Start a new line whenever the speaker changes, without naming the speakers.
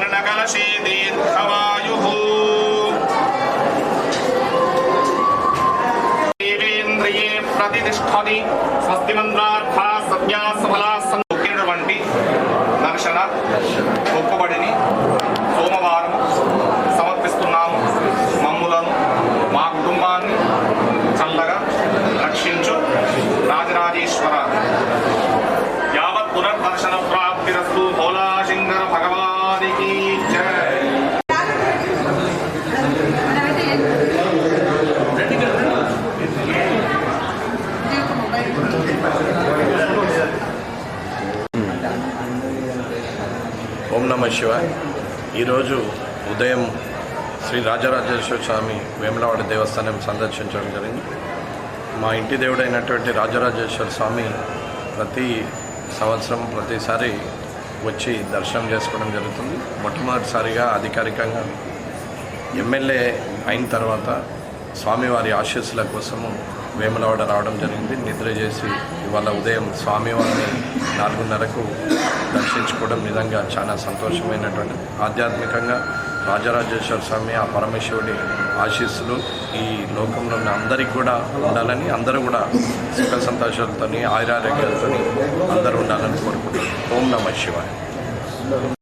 సువర్ణకలశే దీర్ఘమాయుః దేవేంద్రియే ప్రతిష్టతి స్వస్తి మంత్రార్థా సత్యా సఫలా సంఖ్యటువంటి దర్శన గొప్పబడిని సోమవారం
ఓం నమ శివ ఈరోజు ఉదయం శ్రీ రాజరాజేశ్వర స్వామి వేములవాడ దేవస్థానం సందర్శించడం జరిగింది. మా ఇంటి దేవుడైనటువంటి రాజరాజేశ్వర స్వామి ప్రతి సంవత్సరం ప్రతిసారి వచ్చి దర్శనం చేసుకోవడం జరుగుతుంది. మొట్టమొదటిసారిగా అధికారికంగా ఎమ్మెల్యే అయిన తర్వాత స్వామివారి ఆశీస్సుల కోసము వేములవాడ రావడం జరిగింది. నిద్ర చేసి ఇవాళ ఉదయం స్వామివారిని నాలుగున్నరకు దర్శించుకోవడం నిజంగా చాలా సంతోషమైనటువంటి ఆధ్యాత్మికంగా రాజరాజేశ్వర స్వామి ఆ పరమేశ్వరుడి ఆశీస్సులు ఈ లోకంలో ఉన్న అందరికీ కూడా ఉండాలని అందరూ కూడా సుఖ సంతోషాలతో ఆయురారోగ్యాలతో అందరూ ఉండాలని కోరుకుంటున్నాను ఓం నమ శివాయ.